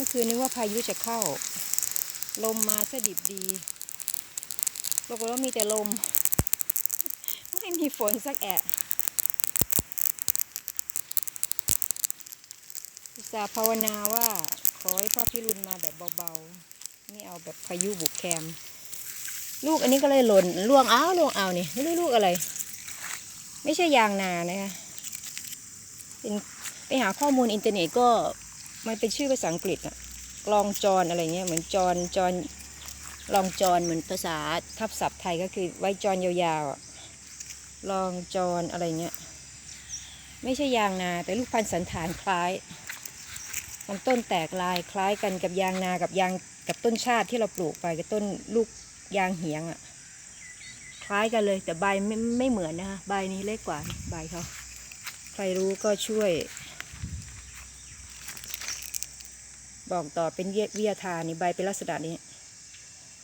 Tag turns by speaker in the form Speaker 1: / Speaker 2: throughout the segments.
Speaker 1: มื่อคืนนึกว่าพายุจะเข้า ลมมาสดิบดีปรากฏว่ามีแต่ลม ไม่มีฝนสักแอะอุตส่าห์ภาวนาว่า ขอให้พ่อพิรุณมาแบบเบาๆ ไม่เอาแบบพายุบุกแคม ลูกอันนี้ก็เลยหล่นล่วงอ้าวล่วงเอานี่ไม่รู้ลูกอะไร ไม่ใช่ยางนานะคะเป็นไปหาข้อมูลอินเทอร์เน็ตก็ มันเป็นชื่อภาษาอังกฤษอะกลองจรอะไรเงี้ยเหมือนจรจรลองจรเหมือนภาษาทับศัพท์ไทยก็คือไว้จรยาวๆอะลองจรอะไรเงี้ย ไม่ใช่ยางนา แต่ลูกพันธุ์สันฐานคล้ายมันต้นแตกลายคล้ายกันกับยางนากับยางกับต้นชาติที่เราปลูกไปกับต้นลูกยางเหียงอะคล้ายกันเลยแต่ใบไม่ไม่เหมือนนะคะใบนี้เล็กกว่าใบเขาใครรู้ก็ช่วย บอกต่อเป็นเยวิยาทานนี่ใบเป็นลักษณะนี้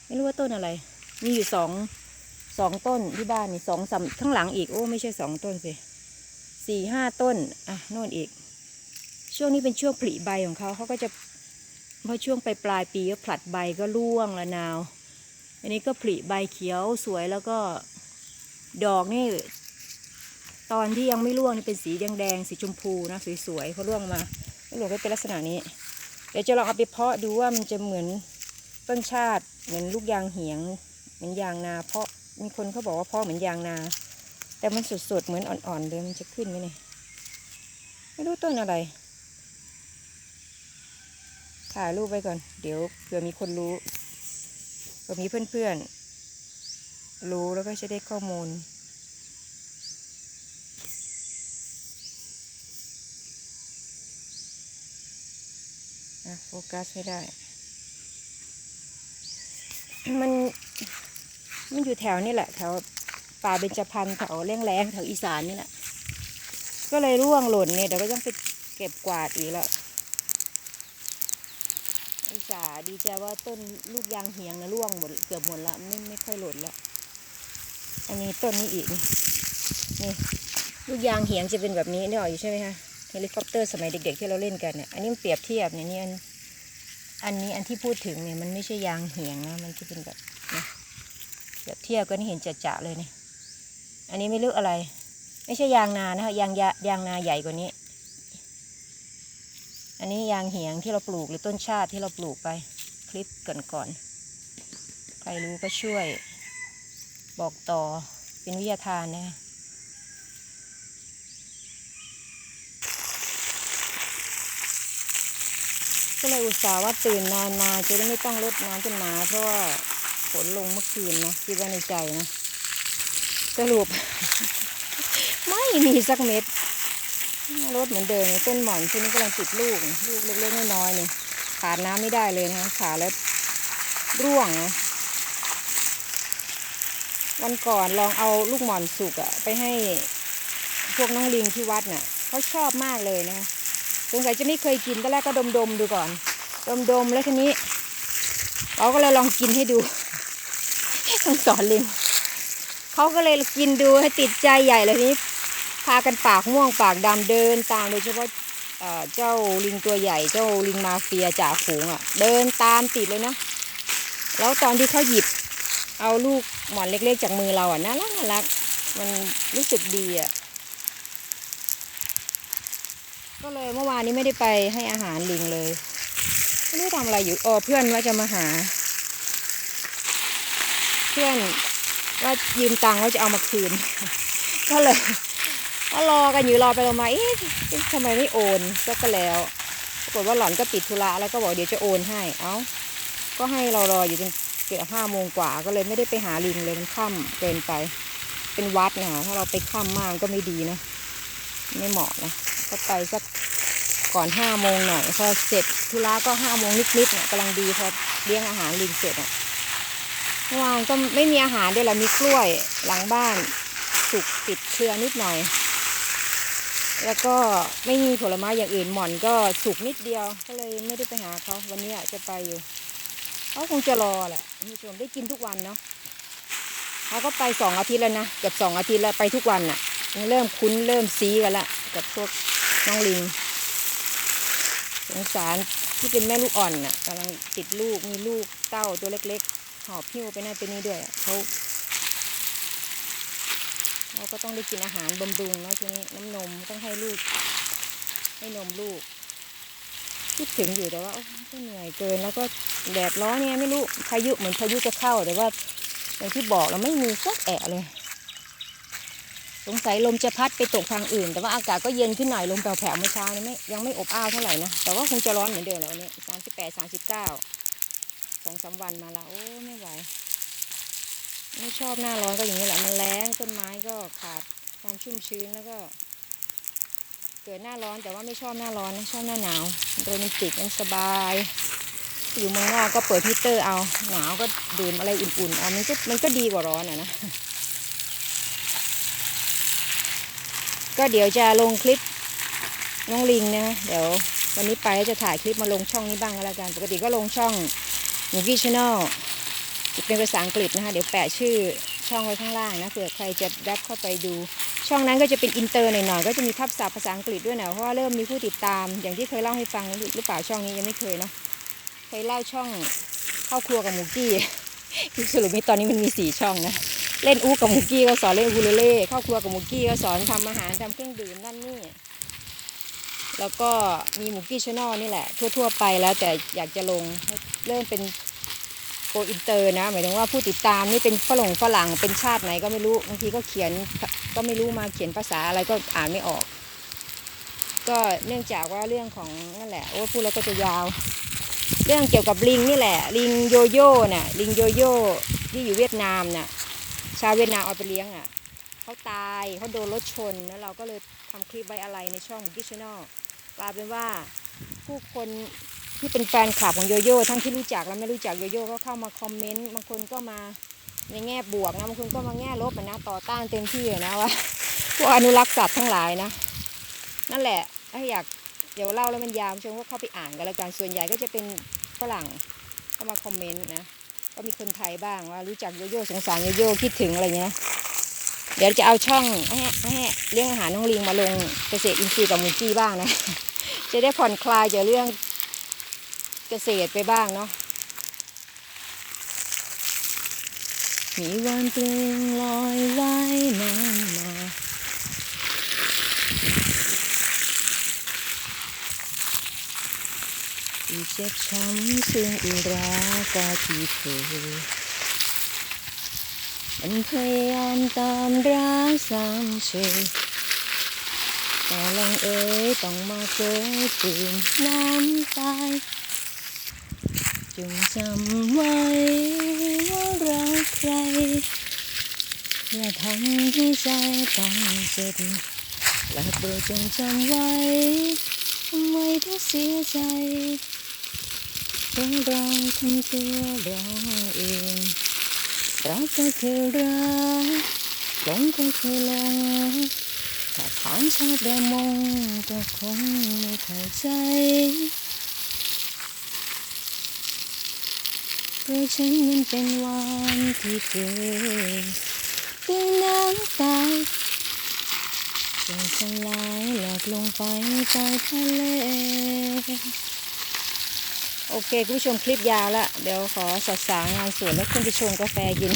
Speaker 1: ไม่รู้ว่าต้นอะไร มีอยู่สองสองต้นที่บ้านนี่สองสามข้างหลังอีกโอ้ไม่ใช่สองต้นสิสี่ห้าต้นอะโน่นอีก ช่วงนี้เป็นช่วงผลิใบของเขาเขาก็จะพอช่วงไปปลายปีก็ผลัดใบก็ร่วงละนาว อันนี้ก็ผลิใบเขียวสวยแล้วก็ดอกนี่ ตอนที่ยังไม่ร่วงนี่เป็นสีแดงๆสีชมพูนะสวยๆเพอร่วงมาแล้วหลวงก็เป็นลักษณะนี้ เดี๋ยวจะลองเอาไปเพาะดูว่ามันจะเหมือนต้นชาติเหมือนลูกยางเหียง เหมือนยางนา เพาะมีคนเขาบอกว่าเพาะเหมือนยางนา แต่มันสดๆเหมือนอ่อนๆเลยมันจะขึ้นไหมเนี่ยไม่รู้ต้นอะไรถ่ายรูปไว้ก่อน เดี๋ยวเผื่อมีคนรู้เผื่อมีเพื่อนๆรู้แล้วก็จะได้ข้อมูล อะโฟกัสไม่ได้ มัน มันอยู่แถวนี่แหละ แถวป่าเบญจพรรณแถวแรงแรงแถวอีสานนี่แหละ ก็เลยร่วงหล่นเนี่ยเดี๋ยวก็ต้องไปเก็บกวาดอีกแล้วอุตส่าห์ดีใจว่าต้นลูกยางเหียงนะร่วงหมดเกือบหมดละไม่ไม่ค่อยหล่นละอันนี้ต้นนี้อีกนี่นี่ลูกยางเหียงจะเป็นแบบนี้นี่อออยู่ใช่ไหมคะ เฮลิคอปเตอร์สมัยเด็ก ๆ ที่เราเล่นกันเนี่ยอันนี้มันเปรียบเทียบเนี่ยนี่อันอันนี้อันที่พูดถึงเนี่ยมันไม่ใช่ยางเหียงนะมันจะเป็นแบบเนี่ยเปรียบเทียบกันเห็นจะๆเลยเนี่ยอันนี้ไม่รู้อะไร ไม่ใช่ยางนานะคะยางยายางนาใหญ่กว่านี้ อันนี้ยางเหียงที่เราปลูกหรือต้นชาติที่เราปลูกไปคลิปก่อนๆใครรู้ก็ช่วย บอกต่อเป็นวิทยาทานนะ ก็เลยอุตส่าห์ว่าตื่นนอนมาจะได้ไม่ต้องรดน้ำต้นไม้เพราะว่าฝนลงเมื่อคืนนะคิดว่าในใจนะสรุป ไม่มีสักเม็ดรดเหมือนเดิมต้นหม่อนช่วงนี้กำลังติดลูก ลูกเล็กๆน้อยๆเนี่ยขาดน้ำไม่ได้เลยนะขาดแล้วร่วงนะวันก่อนลองเอาลูกหม่อนสุกอะไปให้พวกน้องลิงที่วัดน่ะเขาชอบมากเลยนะ สงสัยจะไม่เคยกินตอนแรกก็ดมดมๆดูก่อน ดมดมๆแล้วทีนี้ เราก็เลยลองกินให้ดูต้องสอนลิงเขาก็เลยกินดูให้ติดใจใหญ่เลยนี้ พากันปากม่วงปากดำเดินตามโดยเฉพาะเจ้าลิงตัวใหญ่เจ้าลิงมาเฟียจ่าฝูงอะ เดินตามติดเลยนะ แล้วตอนที่เขาหยิบ เอาลูกหมอนเล็กๆจากมือเราอะน่ารักน่ารัก มันรู้สึกดีอะ ก็เลยเมื่อวานนี้ไม่ได้ไปให้อาหารลิงเลยไม่รู้ทำอะไรอยู่อ๋อเพื่อนว่าจะมาหา เพื่อนว่ายืมตังค์ว่าจะเอามาคืน ก็เลยก็รอกันอยู่รอไปรอมาเอ๊ะทำไมไม่โอนก็ก็แล้วปรากฏว่าหล่อนก็ติดธุระแล้วก็บอกเดี๋ยวจะโอนให้ เอ้า ก็ให้เรารออยู่จนเกือบห้าโมงกว่า ก็เลยไม่ได้ไปหาลิงเลยมันค่ำเกินไป เป็นวัดนะคะถ้าเราไปค่ำมากก็ไม่ดีนะ ไม่เหมาะนะก็ไปสัก ก่อนห้าโมงหน่อยพอเสร็จธุระก็ห้าโมงนิดๆเนี่ยกำลังดีพอเลี้ยงอาหารลิงเสร็จอะเมื่อวานก็ไม่มีอาหารด้วยละมีกล้วยหลังบ้านสุกติดเครือนิดหน่อย แล้วก็ไม่มีผลไม้อย่างอื่นหม่อนก็สุกนิดเดียว ก็เลยไม่ได้ไปหาเขาวันนี้จะไปอยู่เขาคงจะรอแหละมีส่วนได้กินทุกวันเนาะเขาก็ไปสองอาทิตย์แล้วนะเกือบสองอาทิตย์แล้วไปทุกวันน่ะเริ่มคุ้นเริ่มซีกันละกับพวกน้องลิง งสารที่เป็นแม่ลูกอ่อนน่ะกำลังติดลูกมีลูกเต้าตัวเล็กๆ หอบพิ้วไปนั่นไปนี่ด้วยเขาเราก็ต้องได้กินอาหารบำรุงเนาะทีนี้น้ำนมต้องให้ลูก ให้นมลูกคิดถึงอยู่แต่ว่าก็เหนื่อยเกินแล้วก็แดดร้อนเนี่ยไม่รู้พายุเหมือนพายุจะเข้าแต่ว่าอย่างที่บอกเราไม่มีสักแอะเลย สงสัยลมจะพัดไปตกทางอื่น แต่ว่าอากาศก็เย็นขึ้นหน่อยลมแผ่วๆเมื่อเช้านี้ไม่ยังไม่อบอ้าวเท่าไหร่นะ แต่ว่าคงจะร้อนเหมือนเดิมแล้ววันนี้สามสิบแปดสามสิบเก้าสองสามวันมาแล้วโอ้ไม่ไหว ไม่ชอบหน้าร้อนก็อย่างนี้แหละมันแรงต้นไม้ก็ขาดความชุ่มชื้นแล้วก็ เกิดหน้าร้อนแต่ว่าไม่ชอบหน้าร้อนนะชอบหน้าหนาวโรแมนติกมันสบาย อยู่เมืองนอกก็เปิดฮีเตอร์เอาหนาวก็ดื่มอะไรอุ่นๆเอามันก็มันก็ดีกว่าร้อนอะนะ ก็เดี๋ยวจะลงคลิปน้องลิงนะเดี๋ยววันนี้ไปจะถ่ายคลิปมาลงช่องนี้บ้างก็แล้วกัน ปกติก็ลงช่องมูกี้ชแนลเป็นภาษาอังกฤษนะคะ เดี๋ยวแปะชื่อช่องไว้ข้างล่างนะเผื่อใครจะรับเข้าไปดู ช่องนั้นก็จะเป็นอินเตอร์หน่อยๆก็จะมีทับศัพท์ภาษาอังกฤษด้วยนะเพราะว่าเริ่มมีผู้ติดตามอย่างที่เคยเล่าให้ฟังหรือเปล่าช่องนี้ยังไม่เคยเนาะเคยเล่าช่องเข้าครัวกับหมูกี้คือสรุปนี้ตอนนี้มันมีสี่ช่องนะ เล่นอูกับหมูกี้ก็สอนเล่นอูเลเล่เข้าครัวกับหมูกี้ก็สอนทำอาหารทำเครื่องดื่มนั่นนี่ แล้วก็มีหมูกี้ชแนลนี่แหละ ทั่ว ๆ ไปแล้วแต่อยากจะลงเริ่มเป็นโกอินเตอร์นะ หมายถึงว่าผู้ติดตามนี่เป็นฝรั่งฝรั่งเป็นชาติไหนก็ไม่รู้บางทีก็เขียนก็ไม่รู้มาเขียนภาษาอะไรก็อ่านไม่ออก ก็เนื่องจากว่าเรื่องของนั่นแหละโอ้พูดแล้วก็จะยาว เรื่องเกี่ยวกับลิงนี่แหละ ลิงโยโย่น่ะลิงโยโย่ที่อยู่เวียดนามน่ะ ชาวเวียดนามเอาไปเลี้ยงอะเขาตายเขาโดนรถชน แล้วเราก็เลยทำคลิปไว้อะไรในช่องดิชแนลกลายเป็นว่าผู้คนที่เป็นแฟนคลับของโยโย่ทั้งที่รู้จักและไม่รู้จักโยโย่ก็เข้ามาคอมเมนต์บางคนก็มาในแง่บวกนะบางคนก็มาแง่ลบนะต่อต้านเต็มที่นะว่าพวกอนุรักษ์สัตว์ทั้งหลายนะ นั่นแหละถ้าอยากเดี๋ยวเล่าแล้วมันยาวชมก็เข้าไปอ่านกันแล้วกันส่วนใหญ่ก็จะเป็นฝรั่งเข้ามาคอมเมนต์นะ ก็มีคนไทยบ้างว่ารู้จักโยโย่สงสารโยโย่คิดถึงอะไรเงี้ยเดี๋ยวจะเอาช่องแห่แห่เรื่องอาหารน้องลิงมาลงเกษตรอินทรีย์กับมูกี้บ้างนะ จะได้ผ่อนคลายจากเรื่องเกษตรไปบ้างเนาะมีวันเปลืองลอยไว่านมา ที่เจ็บช้ำซึ่งอุรากาที่เธอมันพยายามตามรักสามเชยแต่ลงเอ๋ยต้องมาเกิดตื่นน้ำตายจงจำไว้ว่ารักใคร อย่าทำให้ใจต้องเจ็บและโปรดจงจำไว้ทำไมต้องเสียใจ ต้องร้องทำตัวร้องเองรักก็คือรักหลงก็คือหลงถ้าถามชาวประมงก็คงไม่เข้าใจเพราะฉันมันเป็นวันที่เกิดด้วยน้ำตาจนสลายหลอกลงไปใต้ทะเล โอเคคุณผู้ชมคลิปยาวละเดี๋ยวขอสัดสางงานสวนแล้วขึ้นไปชงกาแฟกิน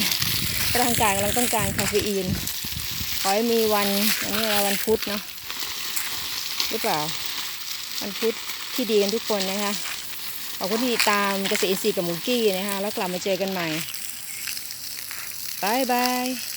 Speaker 1: ร่างกายกำลังต้องการคาเฟอีน ขอให้มีวันอันนี้เราวันพุธเนาะหรือเปล่า วันพุธที่ดีกันทุกคนนะคะขอบคุณที่ติดตามเกษตรอินทรีย์กับหมูกี้นะคะแล้วกลับมาเจอกันใหม่บายบาย